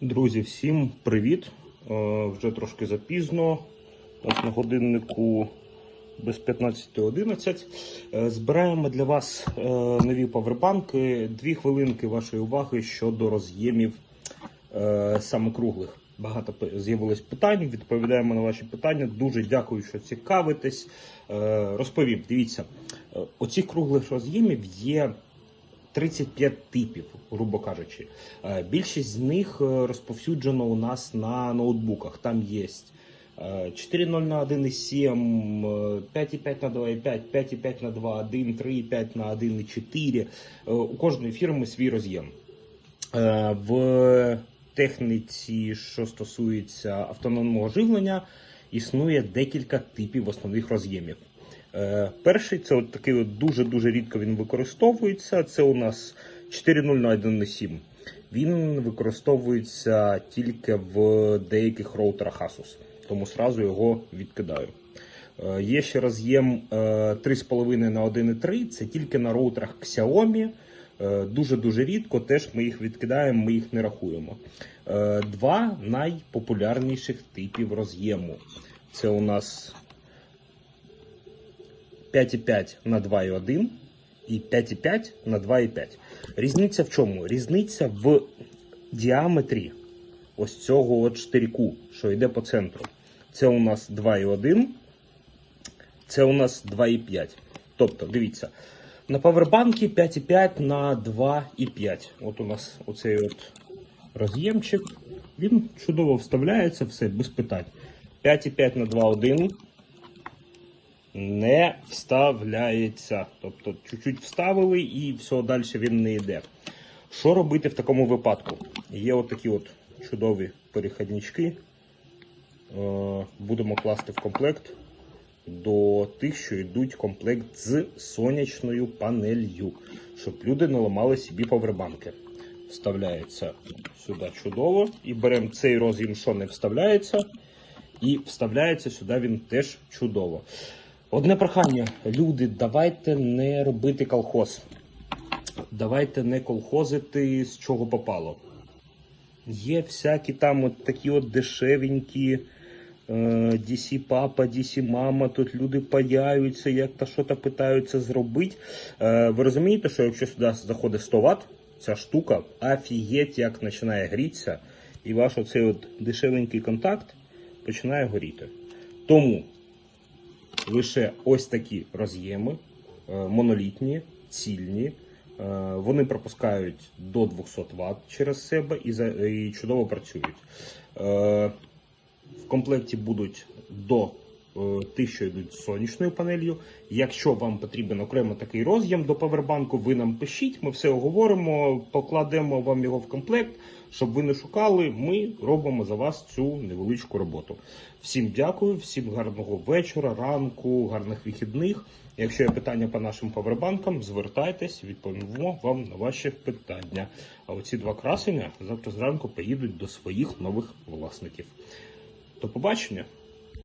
Друзі, всім привіт! Е, Вже трошки запізно. У на годиннику без 15.11. Е, Збираємо для вас е, нові павербанки. Дві хвилинки вашої уваги щодо роз'ємів е, саме круглих. Багато з'явилось питань, відповідаємо на ваші питання. Дуже дякую, що цікавитесь. Розповім, дивіться, оцих круглих роз'ємів є 35 типів, грубо кажучи. Е, Більшість з них е, розповсюджено у нас на ноутбуках. Там є 4.0 на 1.7, е, 5.5 на 2.5, 5.5 на 2.1, 3.5 на 1.4. Е, У кожної фірми свій роз'єм. Е, В техніці, що стосується автономного живлення, існує декілька типів основних роз'ємів. Е, Перший це от такий от дуже-дуже рідко він використовується. Це у нас 4.0 на 1.7. Він використовується тільки в деяких роутерах Asus, тому сразу його відкидаю. Е, Є ще роз'єм е, 3,5 на 1,3, це тільки на роутерах Xiaomi. Е, Дуже-дуже рідко, теж ми їх відкидаємо, ми їх не рахуємо. Е, Два найпопулярніших типів роз'єму. Це у нас 5,5 на 2,1 і 5,5 на 2,5. Різниця в чому? Різниця в діаметрі ось цього от штирьку, що йде по центру. Це у нас 2,1, це у нас 2,5. Тобто, дивіться, на павербанки 5,5 на 2,5. От у нас оцей от роз'ємчик. Він чудово вставляється, все без питань. 5,5 на 2,1 не вставляється. Тобто, чуть-чуть вставили і все, далі він не йде. Що робити в такому випадку? Є от такі от чудові перехіднички. Е, Будемо класти в комплект до тих, що йдуть комплект з сонячною панелью, щоб люди не ламали собі повербанки. Вставляється сюди чудово. І беремо цей роз'єм, що не вставляється, і вставляється сюди він теж чудово. Одне прохання, люди, давайте не робити колхоз. Давайте не колхозити з чого попало. Є всякі там от такі от дешевенькі е, DC папа, DC мама, тут люди паяються, як то що то питаються зробити. Е, ви розумієте, що якщо сюди заходить 100 Вт, ця штука офігеть як починає грітися, і ваш оцей от дешевенький контакт починає горіти. Тому лише ось такі роз'єми, е, монолітні, цільні. Е, Вони пропускають до 200 Вт через себе і, чудово працюють. Е, В комплекті будуть до е, тих, що йдуть з сонячною панелью. Якщо вам потрібен окремо такий роз'єм до павербанку, ви нам пишіть, ми все оговоримо, покладемо вам його в комплект, щоб ви не шукали. Ми робимо за вас цю невеличку роботу. Всім дякую, всім гарного вечора, ранку, гарних вихідних. Якщо є питання по нашим павербанкам, звертайтесь, відповімо вам на ваші питання. А оці два красення завтра зранку поїдуть до своїх нових власників. До побачення!